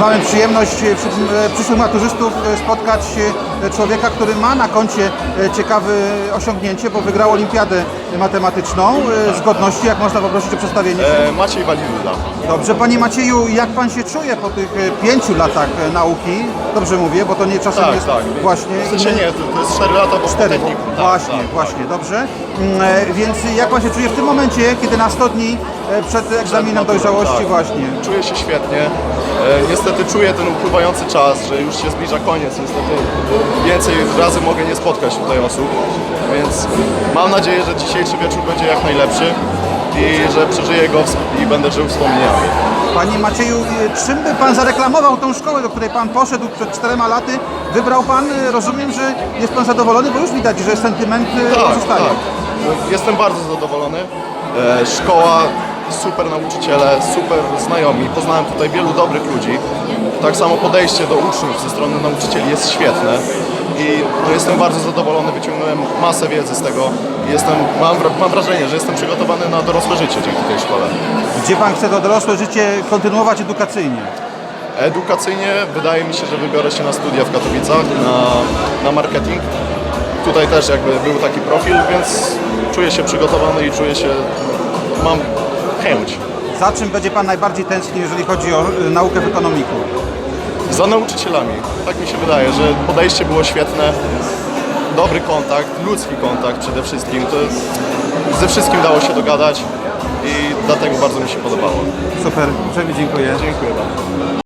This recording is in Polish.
Mamy przyjemność e, wśród e, przyszłych maturzystów e, spotkać e, człowieka, który ma na koncie e, ciekawe osiągnięcie, bo wygrał olimpiadę matematyczną e, z godności, jak można poprosić o przedstawienie. E, Maciej Walidula. Dobrze, Panie Macieju, jak Pan się czuje po tych e, pięciu latach e, nauki? Dobrze mówię, bo to nie czasem Tak, jest tak. właśnie... W sensie nie, to, jest 4 lata po Cztery. technikum. Tak, właśnie, tak, właśnie, dobrze. Mm, e, Więc jak Pan się czuje w tym momencie, kiedy na 100 dni e, przed egzaminem dojrzałości tak. właśnie? Czuję się świetnie. E, niestety czuję ten upływający czas, że już się zbliża koniec. Niestety więcej razy mogę nie spotkać tutaj osób, więc mam nadzieję, że dzisiejszy wieczór będzie jak najlepszy i że przeżyję go i będę żył wspomnieniami. Panie Macieju, e, czym by Pan zareklamował tą szkołę, do której Pan poszedł przed czterema laty? Wybrał Pan, e, rozumiem, że jest Pan zadowolony, bo już widać, że sentyment e, Tak, pozostaje. tak. Jestem bardzo zadowolony. E, szkoła, super nauczyciele, super znajomi. Poznałem tutaj wielu dobrych ludzi. Tak samo podejście do uczniów ze strony nauczycieli jest świetne. I no, jestem bardzo zadowolony, wyciągnąłem masę wiedzy z tego. Jestem, mam, mam wrażenie, że jestem przygotowany na dorosłe życie dzięki tej szkole. Gdzie Pan chce to dorosłe życie kontynuować edukacyjnie? Edukacyjnie wydaje mi się, że wybiorę się na studia w Katowicach, na, na marketing. Tutaj też jakby był taki profil, więc czuję się przygotowany i czuję się, mam chęć. Za czym będzie Pan najbardziej tęsknił, jeżeli chodzi o e, naukę w ekonomiku? Za nauczycielami. Tak mi się wydaje, że podejście było świetne, dobry kontakt, ludzki kontakt przede wszystkim. To ze wszystkim dało się dogadać i dlatego bardzo mi się podobało. Super, uprzejmie dziękuję. Dziękuję bardzo.